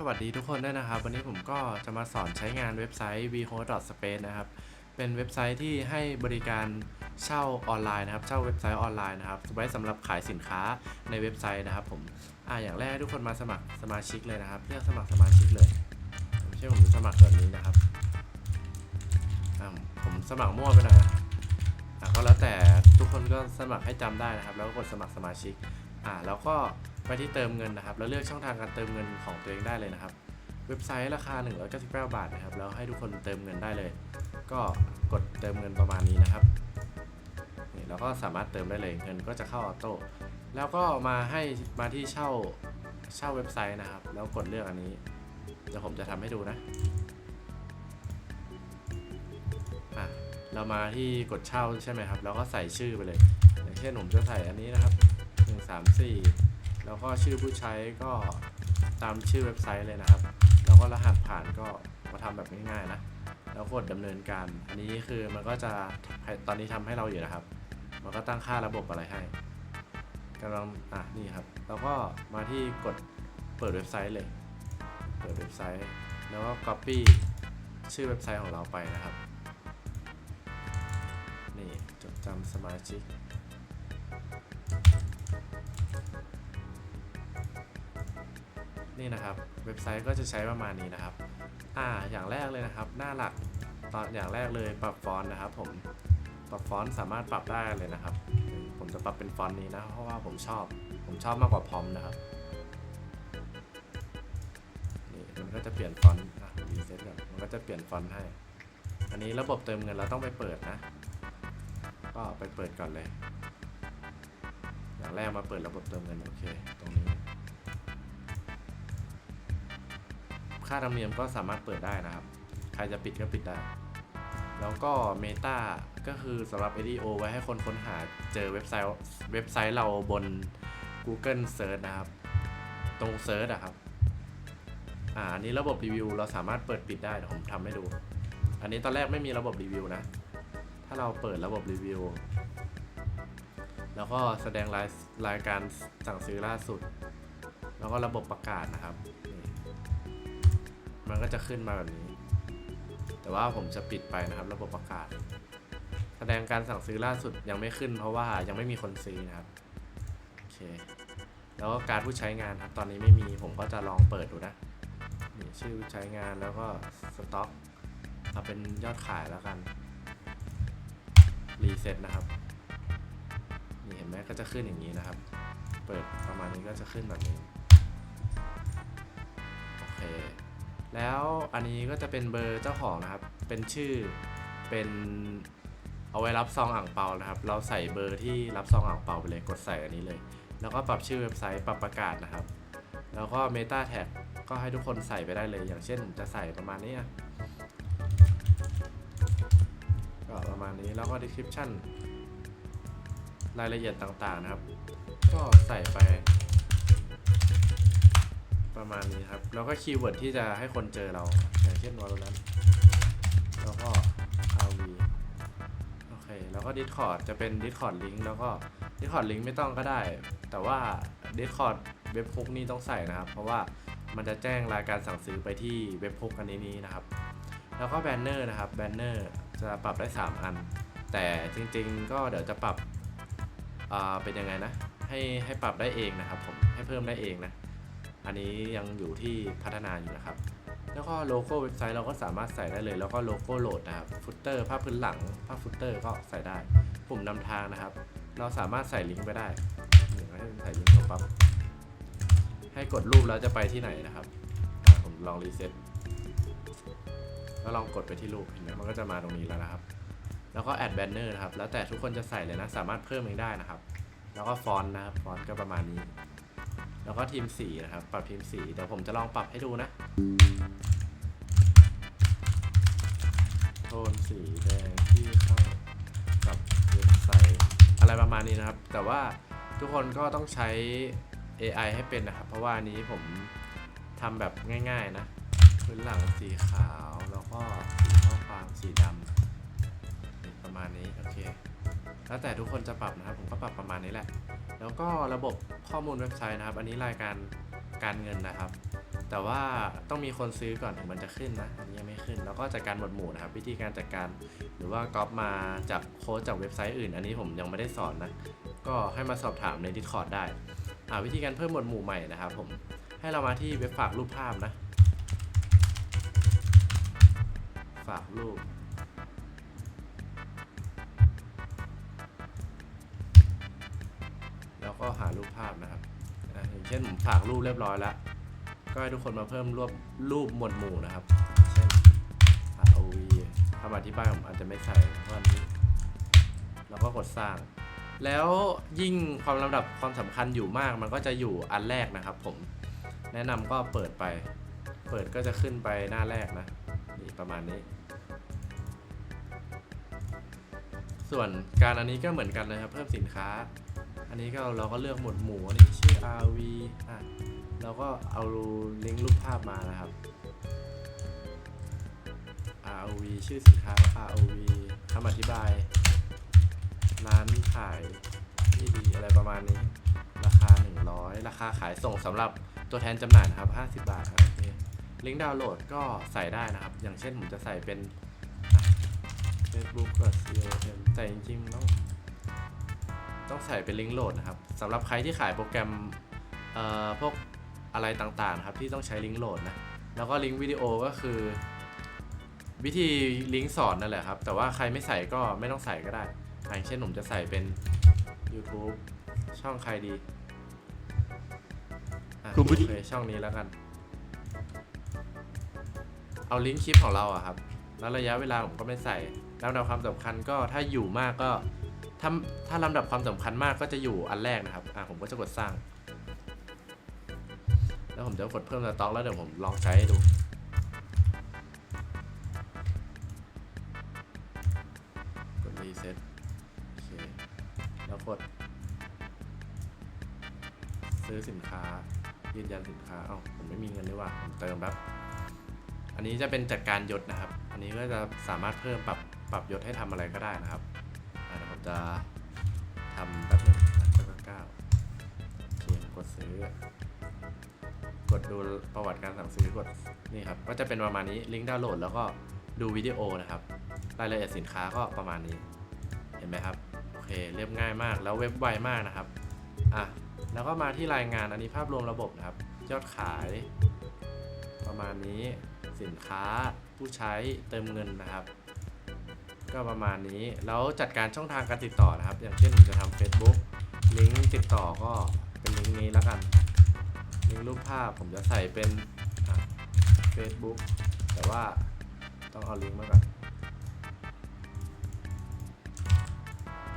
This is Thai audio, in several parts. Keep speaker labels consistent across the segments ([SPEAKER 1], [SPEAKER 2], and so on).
[SPEAKER 1] สวัสดีทุกคนด้วยนะครับ วันนี้ผมก็จะมาสอนใช้งานเว็บไซต์ vhost.space นะครับ เป็นเว็บไซต์ที่ให้บริการเช่าออนไลน์นะครับ เช่าเว็บไซต์ออนไลน์นะครับไว้สำหรับขายสินค้าในเว็บไซต์นะครับ ผมอ่าอย่างแรกทุกคนมาสมัครสมาชิกเลยนะครับ เลือกสมัครสมาชิกเลยผมเชื่อผมสมัครแบบนี้นะครับอ่าผมสมัครมั่วไปหน่อยก็แล้วแต่ทุกคนก็สมัครให้จำได้นะครับ แล้วก็กดสมัครสมาชิกอ่าแล้วก็ ไปที่เติมเงินนะครับ แล้วเลือกช่องทางการเติมเงินของตัวเองได้เลยนะครับ เว็บไซต์ราคา 199 บาทนะครับ แล้วให้ทุกคนเติมเงินได้เลย ก็กดเติมเงินประมาณนี้นะครับนี่แล้วก็สามารถเติมได้เลย เงินก็จะเข้าออโต้ แล้วก็มาให้มาที่เช่าเช่าเว็บไซต์นะครับ แล้วกดเลือกอันนี้ เดี๋ยวผมจะทำให้ดูนะอะเรามาที่กดเช่าใช่ไหมครับ แล้วก็ใส่ชื่อไปเลย อย่างเช่นผมจะใส่อันนี้นะครับ1 3 4 แล้วก็ชื่อผู้ใช้ก็ตามชื่อเว็บไซต์เลยนะครับ แล้วก็รหัสผ่านก็มาทำแบบง่ายๆนะ แล้วกดดำเนินการ อันนี้คือมันก็จะตอนนี้ทำให้เราอยู่นะครับ มันก็ตั้งค่าระบบอะไรให้กำลังอะนี่ครับ แล้วก็มาที่กดเปิดเว็บไซต์เลย เปิดเว็บไซต์ แล้วก็ copy ชื่อเว็บไซต์ของเราไปนะครับ นี่จดจำสมาชิก นี่นะครับ เว็บไซต์ก็จะใช้ประมาณนี้นะครับ อ่า อย่างแรกเลยนะครับ หน้าหลักตอนอย่างแรกเลยปรับฟอนต์นะครับ ผม ปรับฟอนต์สามารถปรับได้เลยนะครับ ผมจะปรับเป็นฟอนต์นี้นะ เพราะว่าผมชอบ ผมชอบมากกว่าพร้อมนะครับ นี่มันก็จะเปลี่ยนฟอนต์อะรีเซ็ตก่อนมันก็จะเปลี่ยนฟอนต์ให้ อันนี้ระบบเติมเงินเราต้องไปเปิดนะ ก็ไปเปิดก่อนเลย อย่างแรกมาเปิดระบบเติมเงินโอเค ตรงนี้ ค่าธรรมเนียมก็สามารถเปิดได้นะครับ ใครจะปิดก็ปิดได้ แล้วก็ Meta ก็คือสำหรับ SEO ไว้ให้คนค้นหาเจอเว็บไซต์เว็บไซต์เราบน Google Search นะครับ ตรง Search อะครับ อ่าอันนี้ระบบรีวิวเราสามารถเปิดปิดได้เดี๋ยวผมทำให้ดู อันนี้ตอนแรกไม่มีระบบรีวิวนะ ถ้าเราเปิดระบบรีวิว แล้วก็แสดงรายรายการสั่งซื้อล่าสุด แล้วก็ระบบประกาศนะครับ มันก็จะขึ้นมาแบบนี้ แต่ว่าผมจะปิดไปนะครับ ระบบประกาศ แสดงการสั่งซื้อล่าสุดยังไม่ขึ้น เพราะว่ายังไม่มีคนซื้อนะครับ โอเค แล้วก็การผู้ใช้งานครับ ตอนนี้ไม่มี ผมก็จะลองเปิดดูนะนี่ชื่อผู้ใช้งานแล้วก็สต็อกเอาเป็นยอดขายแล้วกัน รีเซ็ตนะครับ นี่เห็นไหมก็จะขึ้นอย่างนี้นะครับ เปิดประมาณนี้ก็จะขึ้นแบบนี้ โอเค แล้วอันนี้ก็จะเป็นเบอร์เจ้าของนะครับ เป็นชื่อ เป็นเอาไว้รับซองอ่างเปานะครับ เราใส่เบอร์ที่รับซองอ่างเปาไปเลย กดใส่อันนี้เลย แล้วก็ปรับชื่อเว็บไซต์ปรับประกาศนะครับ แล้วก็ Meta Tag ก็ให้ทุกคนใส่ไปได้เลย อย่างเช่นจะใส่ประมาณนี้ก็ประมาณนี้แล้วก็ description รายละเอียดต่างๆนะครับ ก็ใส่ไป ประมาณนี้ครับ แล้วก็คีย์เวิร์ดที่จะให้คนเจอเรา อย่างเช่น Valorant แล้วก็ RV โอเค แล้วก็ Discord จะเป็น Discord link แล้วก็ Discord link ไม่ต้องก็ได้ แต่ว่า Discord เว็บฮุกนี่ต้องใส่นะครับ เพราะว่ามันจะแจ้งรายการสั่งซื้อไปที่เว็บฮุกอันนี้นะครับ แล้วก็แบนเนอร์นะครับ แบนเนอร์จะปรับได้ 3 อัน แต่จริงๆ ก็เดี๋ยวจะปรับเป็นยังไงนะ ให้ให้ปรับได้เองนะครับผม ให้เพิ่มได้เองนะ อันนี้ยังอยู่ที่พัฒนาอยู่นะครับ แล้วก็โลโก้เว็บไซต์เราก็สามารถใส่ได้เลย แล้วก็โลโก้โหลดนะครับฟุตเตอร์ภาพพื้นหลังภาพฟุตเตอร์ก็ใส่ได้ปุ่มนำทางนะครับ เราสามารถใส่ลิงก์ไปได้นี่ให้ใส่ลิงก์เข้าปั๊บให้กดรูปแล้วจะไปที่ไหนนะครับผมลองรีเซ็ตแล้วลองกดไปที่รูปเห็นไหมมันก็จะมาตรงนี้แล้วนะครับ แล้วก็แอดแบนเนอร์นะครับ แล้วแต่ทุกคนจะใส่เลยนะ สามารถเพิ่มเองได้นะครับ แล้วก็ฟอนต์นะครับ ฟอนต์ก็ประมาณนี้ แล้วก็ทีมสีนะครับ ปรับทีมสีเดี๋ยวผมจะลองปรับให้ดูนะโทนสีแดงที่เข้ากับเว็บไซต์อะไรประมาณนี้นะครับ แต่ว่าทุกคนก็ต้องใช้ AI ให้เป็นนะครับ เพราะว่านนี้ผมทำแบบง่ายๆนะพื้นหลังสีขาวแล้วก็สีข้อความสีดำประมาณนี้โอเค แล้วแต่ทุกคนจะปรับนะครับ ผมก็ปรับประมาณนี้แหละ แล้วก็ระบบข้อมูลเว็บไซต์นะครับ อันนี้รายการการเงินนะครับ แต่ว่าต้องมีคนซื้อก่อนถึงมันจะขึ้นนะอันนี้ยังไม่ขึ้น แล้วก็จัดการหมวดหมู่นะครับ วิธีการจัดการหรือว่าก๊อปมาจากโค้ดจากเว็บไซต์อื่น อันนี้ผมยังไม่ได้สอนนะ ก็ให้มาสอบถามใน Discord ได้อ่าวิธีการเพิ่มหมวดหมู่ใหม่นะครับผมให้เรามาที่เว็บฝากรูปภาพนะ ฝากรูป ก็หารูปภาพนะครับอะอย่างเช่นผมฝากรูปเรียบร้อยแล้ว ก็ให้ทุกคนมาเพิ่มรูปรูปหมวดหมู่นะครับ เช่น ROV คำอธิบายผมอาจจะไม่ใส่เพราะอันนี้แล้วก็กดสร้าง แล้วยิ่งความลำดับความสำคัญอยู่มากมันก็จะอยู่อันแรกนะครับ ผมแนะนำก็เปิดไป เปิดก็จะขึ้นไปหน้าแรกนะนี่ประมาณนี้ส่วนการอันนี้ก็เหมือนกันเลยครับ เพิ่มสินค้า อันนี้ก็เราก็เลือกหมวดหมู่อันนี้ชื่อ RV อะเราก็เอาลิงก์รูปภาพมานะครับ R V ชื่อสินค้า R V คำอธิบาย ร้านขายที่ดีอะไรประมาณนี้ ราคา 100 ราคาขายส่งสำหรับตัวแทนจำหน่ายนะครับ 50 บาทครับโอเคลิงก์ดาวน์โหลดก็ใส่ได้นะครับ อย่างเช่นผมจะใส่เป็นอะ Facebook กับ COM แต่จริงๆต้อง ต้องใส่เป็นลิงก์โหลดนะครับสำหรับใครที่ขายโปรแกรมเอ่อพวกอะไรต่างๆนะครับที่ต้องใช้ลิงก์โหลดนะแล้วก็ลิงก์วิดีโอก็คือ วิธีลิงก์สอนนั่นแหละครับ แต่ว่าใครไม่ใส่ก็ไม่ต้องใส่ก็ได้อย่างเช่นผมจะใส่เป็น YouTube ช่องใครดีอะ
[SPEAKER 2] คุณผู้หญิง
[SPEAKER 1] โอเคช่องนี้แล้วกัน เอาลิงก์คลิปของเราอะครับ แล้วระยะเวลาผมก็ไม่ใส่ลำดับความสำคัญก็ถ้าอยู่มากก็ ถ้าถ้าลำดับความสำคัญมากก็จะอยู่อันแรกนะครับ อะผมก็จะกดสร้าง แล้วผมจะกดเพิ่มสต็อกแล้วเดี๋ยวผมลองใช้ให้ดู กดรีเซ็ตโอเค แล้วกด ซื้อสินค้า ยืนยันสินค้า เอ้าผมไม่มีเงินด้วยว่ะผมเติมแป๊บอันนี้จะเป็นจัดการยศนะครับ อันนี้ก็จะสามารถเพิ่มปรับปรับยศให้ทำอะไรก็ได้นะครับ ผมจะทำแป๊บนึงอะแล้วก็เก้าโอเคกดซื้อ กดดูประวัติการสั่งซื้อกดนี่ครับ ก็จะเป็นประมาณนี้ลิงก์ดาวน์โหลดแล้วก็ดูวิดีโอนะครับ รายละเอียดสินค้าก็ประมาณนี้ เห็นไหมครับ โอเคเรียบง่ายมากแล้วเว็บไวมากนะครับ อะ แล้วก็มาที่รายงานอันนี้ภาพรวมระบบนะครับ ยอดขาย ประมาณนี้ สินค้าผู้ใช้เติมเงินนะครับ ก็ประมาณนี้ แล้วจัดการช่องทางการติดต่อนะครับ อย่างเช่นผมจะทำ Facebook ลิงก์ติดต่อก็เป็นลิงก์นี้แล้วกันลิงก์รูปภาพผมจะใส่เป็น Facebook แต่ว่าต้องเอาลิงก์มาก่อน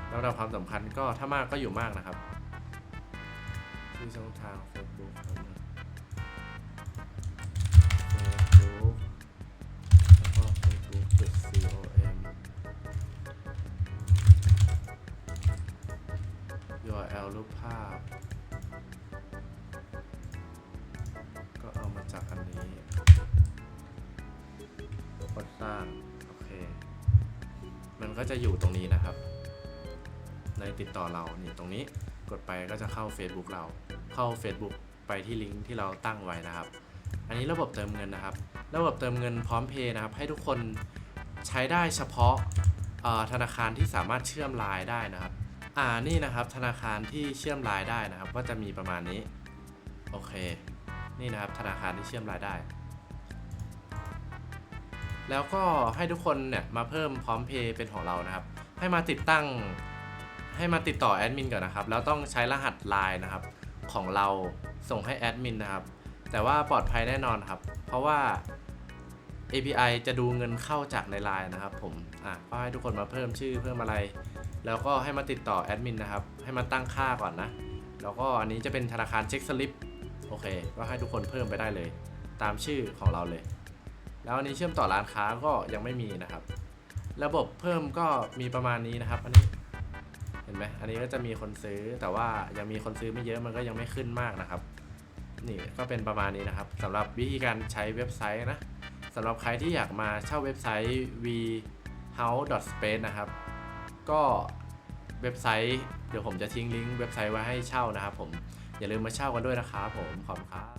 [SPEAKER 1] แล้วเราความสำคัญก็ถ้ามากก็อยู่มากนะครับที่ช่องทาง f a URL รูปภาพ ก็เอามาจากอันนี้กดสร้างโอเค มันก็จะอยู่ตรงนี้นะครับ ในติดต่อเรานี่ตรงนี้กดไปก็จะเข้า Facebook เราเข้า Facebook ไปที่ลิงก์ที่เราตั้งไว้นะครับ อันนี้ระบบเติมเงินนะครับ ระบบเติมเงินพร้อมเพย์นะครับ ให้ทุกคนใช้ได้เฉพาะธนาคารที่สามารถเชื่อมไลน์ได้นะครับ อ่านี่นะครับธนาคารที่เชื่อมไลน์ได้นะครับ ก็จะมีประมาณนี้ โอเค นี่นะครับธนาคารที่เชื่อมรายได้ แล้วก็ให้ทุกคนเนี่ยมาเพิ่มพร้อมเพย์เป็นของเรานะครับ ให้มาติดตั้งให้มาติดต่อแอดมินก่อนนะครับ แล้วต้องใช้รหัสไลน์นะครับของเราส่งให้แอดมินนะครับ แต่ว่าปลอดภัยแน่นอนครับ เพราะว่า API จะดูเงินเข้าจากในไลน์นะครับผม อะก็ให้ทุกคนมาเพิ่มชื่อเพิ่มอะไร แล้วก็ให้มาติดต่อแอดมินนะครับ ให้มาตั้งค่าก่อนนะ แล้วก็อันนี้จะเป็นธนาคารเช็คสลิป โอเค ก็ให้ทุกคนเพิ่มไปได้เลย ตามชื่อของเราเลย แล้วอันนี้เชื่อมต่อร้านค้าก็ยังไม่มีนะครับ ระบบเพิ่มก็มีประมาณนี้นะครับ อันนี้ เห็นไหมอันนี้ก็จะมีคนซื้อ แต่ว่ายังมีคนซื้อไม่เยอะ มันก็ยังไม่ขึ้นมากนะครับ นี่ก็เป็นประมาณนี้นะครับสำหรับวิธีการใช้เว็บไซต์นะสำหรับใครที่อยากมาเช่าเว็บไซต์ v house space นะครับ ก็เว็บไซต์ เดี๋ยวผมจะทิ้งลิงก์เว็บไซต์ไว้ให้เช่านะครับผมอย่าลืมมาเช่ากันด้วยนะครับผมขอบคุณครับ